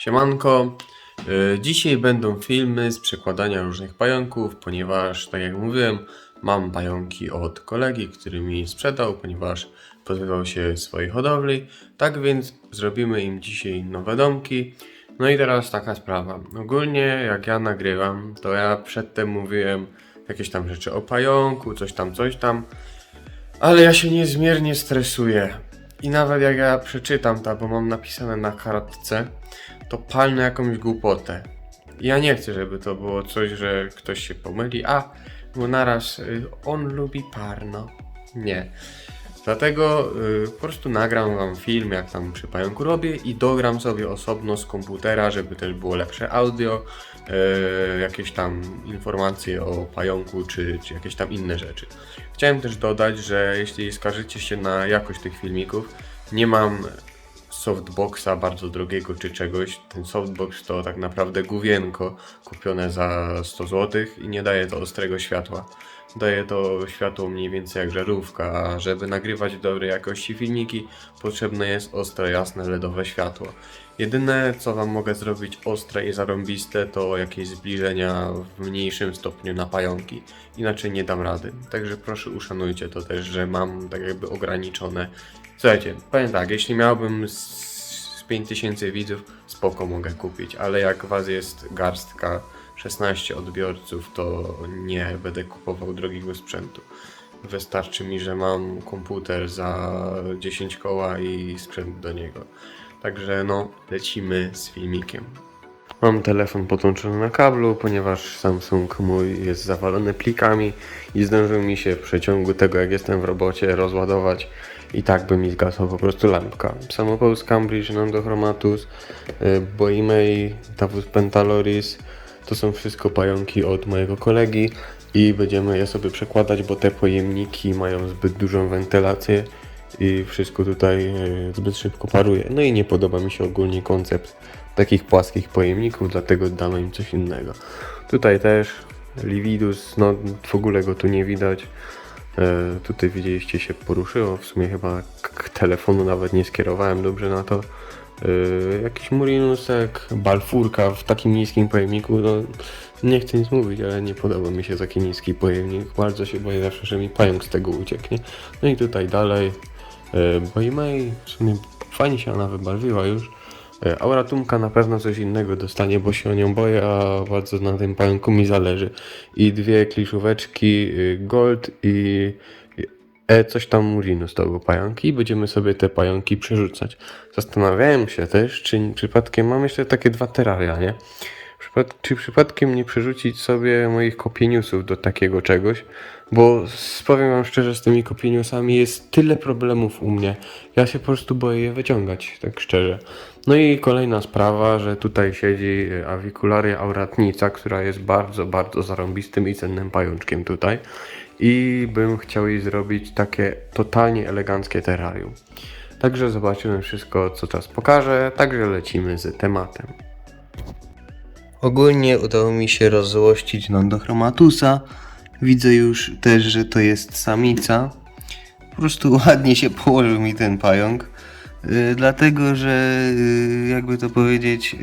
Siemanko. Y, Dzisiaj będą filmy z przekładania różnych pająków, ponieważ, tak jak mówiłem, mam pająki od kolegi, który mi sprzedał, ponieważ pozbywał się swojej hodowli. Tak więc zrobimy im dzisiaj nowe domki. No i teraz taka sprawa. Ogólnie jak ja nagrywam, to ja przedtem mówiłem jakieś tam rzeczy o pająku, coś tam, coś tam. Ale ja się niezmiernie stresuję. I nawet jak ja przeczytam to, bo mam napisane na kartce, to palnę jakąś głupotę. Ja nie chcę, żeby to było coś, że ktoś się pomyli, a bo naraz y, on lubi parno. Nie. Dlatego y, po prostu nagram wam film, jak tam przy pająku robię i dogram sobie osobno z komputera, żeby też było lepsze audio, y, jakieś tam informacje o pająku, czy, czy jakieś tam inne rzeczy. Chciałem też dodać, że jeśli skarżycie się na jakość tych filmików, nie mam softboxa bardzo drogiego czy czegoś. Ten softbox to tak naprawdę główienko kupione za 100 zł i nie daje to ostrego światła. Daje to światło mniej więcej jak żarówka, a żeby nagrywać dobrej jakości filmiki, potrzebne jest ostre, jasne LEDowe światło. Jedyne co wam mogę zrobić ostre i zarąbiste to jakieś zbliżenia w mniejszym stopniu na pająki. Inaczej nie dam rady. Także proszę uszanujcie to też, że mam tak jakby ograniczone. Słuchajcie, powiem tak, jeśli miałbym z, z 5000 widzów, spoko mogę kupić, ale jak was jest garstka 16 odbiorców, to nie będę kupował drogiego sprzętu. Wystarczy mi, że mam komputer za 10 koła i sprzęt do niego. Także no, lecimy z filmikiem. Mam telefon podłączony na kablu, ponieważ Samsung mój jest zawalony plikami i zdążył mi się w przeciągu tego, jak jestem w robocie, rozładować i tak by mi zgasła po prostu lampka. Samopols Cambridge, Nandochromatus, y, Boimei, Tavus Pentaloris, to są wszystko pająki od mojego kolegi i będziemy je sobie przekładać, bo te pojemniki mają zbyt dużą wentylację i wszystko tutaj e, zbyt szybko paruje. No i nie podoba mi się ogólnie koncept takich płaskich pojemników, dlatego damy im coś innego. Tutaj też Lividus, no w ogóle go tu nie widać. E, tutaj widzieliście się poruszyło, w sumie chyba telefonu nawet nie skierowałem dobrze na to. E, jakiś murinusek, balfurka w takim niskim pojemniku, no nie chcę nic mówić, ale nie podoba mi się taki niski pojemnik. Bardzo się boję zawsze, że mi pająk z tego ucieknie. No i tutaj dalej e, Boimei, w sumie fajnie się ona wybarwiła już. E, Auratumka na pewno coś innego dostanie, bo się o nią boję, a bardzo na tym pająku mi zależy. I dwie kliszóweczki y, Gold i e, coś tam Murinus to były pająki i będziemy sobie te pająki przerzucać. Zastanawiałem się też, czy przypadkiem mam jeszcze takie dwa teraria, nie? Przypad- czy przypadkiem nie przerzucić sobie moich kopieniusów do takiego czegoś, bo powiem wam szczerze, z tymi kopieniusami jest tyle problemów u mnie. Ja się po prostu boję je wyciągać, tak szczerze. No i kolejna sprawa, że tutaj siedzi e, Avicularia auratnica, która jest bardzo, bardzo zarąbistym i cennym pajączkiem tutaj. I bym chciał jej zrobić takie totalnie eleganckie terrarium. Także zobaczymy wszystko, co czas pokaże, także lecimy z tematem. Ogólnie udało mi się rozzłościć Nandochromatusa. Widzę już też, że to jest samica. Po prostu ładnie się położył mi ten pająk. Yy, dlatego, że yy, jakby to powiedzieć, yy,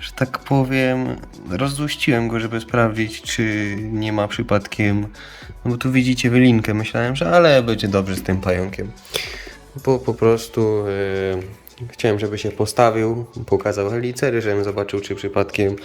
że tak powiem, rozzłościłem go, żeby sprawdzić, czy nie ma przypadkiem. No bo tu widzicie wylinkę. Myślałem, że ale będzie dobrze z tym pająkiem. Bo po prostu yy, chciałem, żeby się postawił, pokazał helicery, żebym zobaczył, czy przypadkiem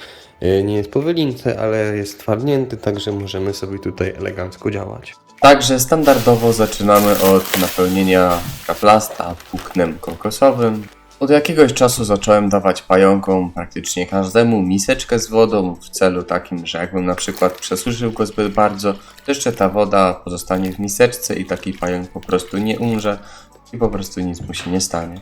yy, nie jest po wylince, ale jest twardnięty, także możemy sobie tutaj elegancko działać. Także standardowo zaczynamy od napełnienia kaplasta płóknem kokosowym. Od jakiegoś czasu zacząłem dawać pająkom praktycznie każdemu miseczkę z wodą w celu takim, że jakbym na przykład przesuszył go zbyt bardzo, to jeszcze ta woda pozostanie w miseczce i taki pająk po prostu nie umrze i po prostu nic mu się nie stanie.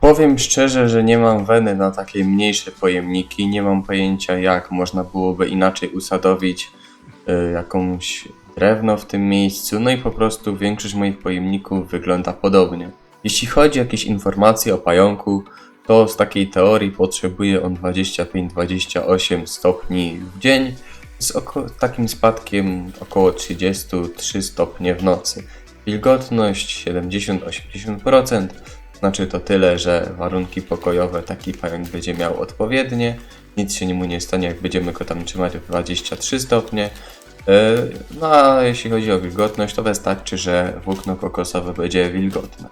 Powiem szczerze, że nie mam weny na takie mniejsze pojemniki, nie mam pojęcia jak można byłoby inaczej usadowić y, jakąś drewno w tym miejscu, no i po prostu większość moich pojemników wygląda podobnie. Jeśli chodzi o jakieś informacje o pająku, to z takiej teorii potrzebuje on 25-28 stopni w dzień z takim spadkiem około 33 stopnie w nocy. Wilgotność 70-80%, Znaczy to tyle, że warunki pokojowe taki pająk będzie miał odpowiednie, nic się mu nie stanie, jak będziemy go tam trzymać w 23 stopnie. Yy, No a jeśli chodzi o wilgotność, to wystarczy, że włókno kokosowe będzie wilgotne.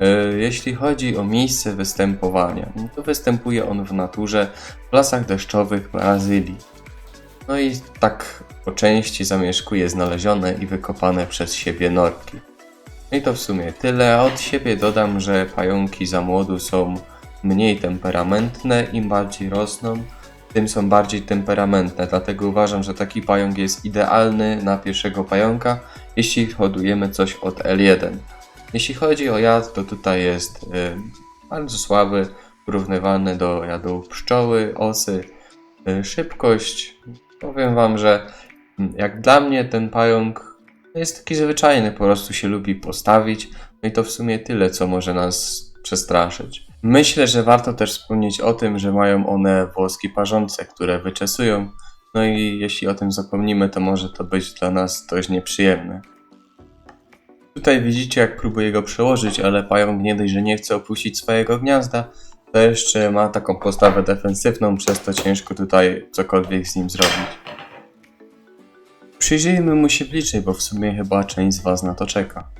Yy, Jeśli chodzi o miejsce występowania, no to występuje on w naturze w lasach deszczowych Brazylii. No i tak po części zamieszkuje znalezione i wykopane przez siebie norki. No i to w sumie tyle, od siebie dodam, że pająki za młodu są mniej temperamentne, im bardziej rosną, tym są bardziej temperamentne, dlatego uważam, że taki pająk jest idealny na pierwszego pająka, jeśli hodujemy coś od L1. Jeśli chodzi o jad, to tutaj jest y, bardzo słaby, porównywalny do jadu pszczoły, osy. Y, szybkość, powiem wam, że mm, jak dla mnie ten pająk jest taki zwyczajny, po prostu się lubi postawić. No i to w sumie tyle, co może nas przestraszyć. Myślę, że warto też wspomnieć o tym, że mają one włoski parzące, które wyczesują. No i jeśli o tym zapomnimy, to może to być dla nas dość nieprzyjemne. Tutaj widzicie, jak próbuję go przełożyć, ale pająk nie dość, że nie chce opuścić swojego gniazda, to jeszcze ma taką postawę defensywną, przez to ciężko tutaj cokolwiek z nim zrobić. Przyjrzyjmy mu się bliżej, bo w sumie chyba część z Was na to czeka.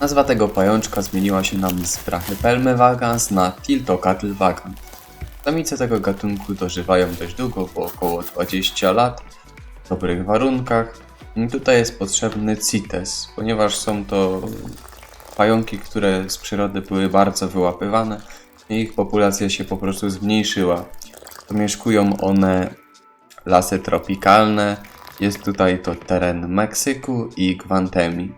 Nazwa tego pajączka zmieniła się nam z Brachypelmy vagans na Tiltocatl vagans. Samice tego gatunku dożywają dość długo, bo około 20 lat, w dobrych warunkach. I tutaj jest potrzebny CITES, ponieważ są to pająki, które z przyrody były bardzo wyłapywane i ich populacja się po prostu zmniejszyła. Zamieszkują one lasy tropikalne, jest tutaj to teren Meksyku i Gwantemi.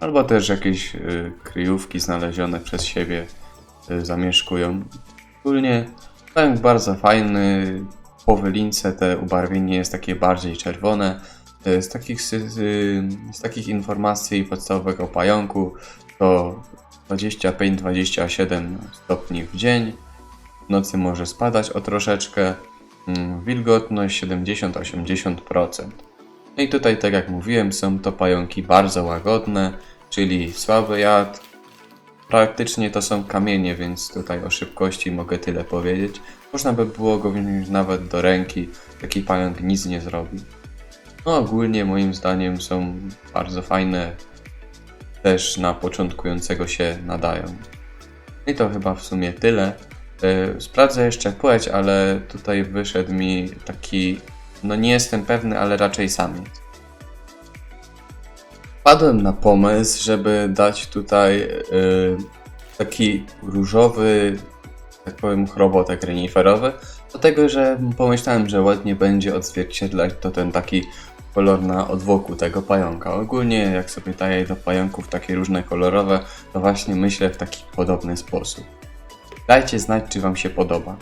Albo też jakieś y, kryjówki znalezione przez siebie y, zamieszkują. Ogólnie pająk bardzo fajny. Po wylince te ubarwienie jest takie bardziej czerwone. Z takich, y, z takich informacji podstawowego pająku to 25-27 stopni w dzień. W nocy może spadać o troszeczkę. Mm, Wilgotność 70-80%. No i tutaj, tak jak mówiłem, są to pająki bardzo łagodne, czyli słaby jad. Praktycznie to są kamienie, więc tutaj o szybkości mogę tyle powiedzieć. Można by było go wziąć nawet do ręki, taki pająk nic nie zrobi. No ogólnie moim zdaniem są bardzo fajne, też na początkującego się nadają. I to chyba w sumie tyle. Yy, Sprawdzę jeszcze płeć, ale tutaj wyszedł mi taki, no nie jestem pewny, ale raczej samiec. Padłem na pomysł, żeby dać tutaj yy, taki różowy, tak powiem, chrobotek reniferowy, dlatego że pomyślałem, że ładnie będzie odzwierciedlać to ten taki kolor na odwłoku tego pająka. Ogólnie jak sobie daję do pająków takie różne kolorowe, to właśnie myślę w taki podobny sposób. Dajcie znać, czy Wam się podoba.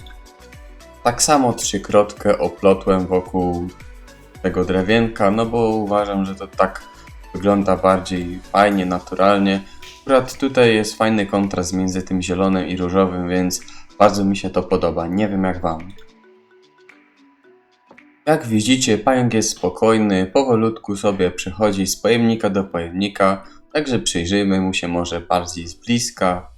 Tak samo trzykrotkę oplotłem wokół tego drewienka, no bo uważam, że to tak wygląda bardziej fajnie, naturalnie. Akurat tutaj jest fajny kontrast między tym zielonym i różowym, więc bardzo mi się to podoba. Nie wiem jak Wam. Jak widzicie, pająk jest spokojny, powolutku sobie przechodzi z pojemnika do pojemnika, także przyjrzyjmy mu się może bardziej z bliska.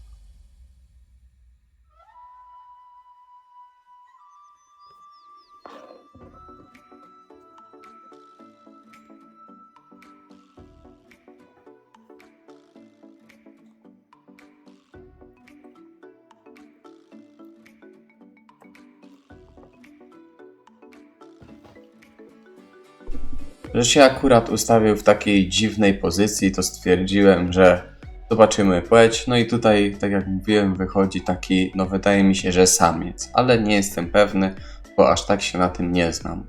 Że się akurat ustawił w takiej dziwnej pozycji, to stwierdziłem, że zobaczymy płeć. No i tutaj, tak jak mówiłem, wychodzi taki, no wydaje mi się, że samiec, ale nie jestem pewny, bo aż tak się na tym nie znam.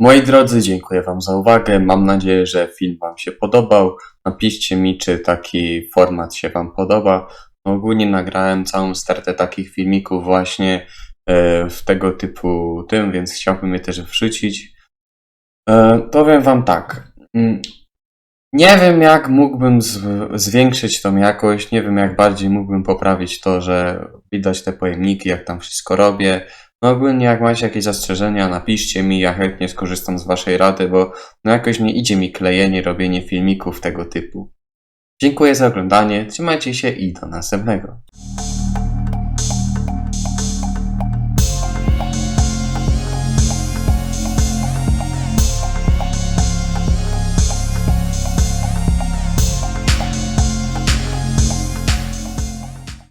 Moi drodzy, dziękuję Wam za uwagę. Mam nadzieję, że film Wam się podobał. Napiszcie mi, czy taki format się Wam podoba. ogólnie nagrałem całą stertę takich filmików właśnie e, w tego typu tym, więc chciałbym je też wrzucić. E, powiem wam tak. mm, Nie wiem, jak mógłbym zwiększyć tą jakość, nie wiem, jak bardziej mógłbym poprawić to, że widać te pojemniki, jak tam wszystko robię. No ogólnie, jak macie jakieś zastrzeżenia, napiszcie mi, ja chętnie skorzystam z waszej rady, bo no jakoś nie idzie mi klejenie, robienie filmików tego typu. Dziękuję za oglądanie, trzymajcie się i do następnego.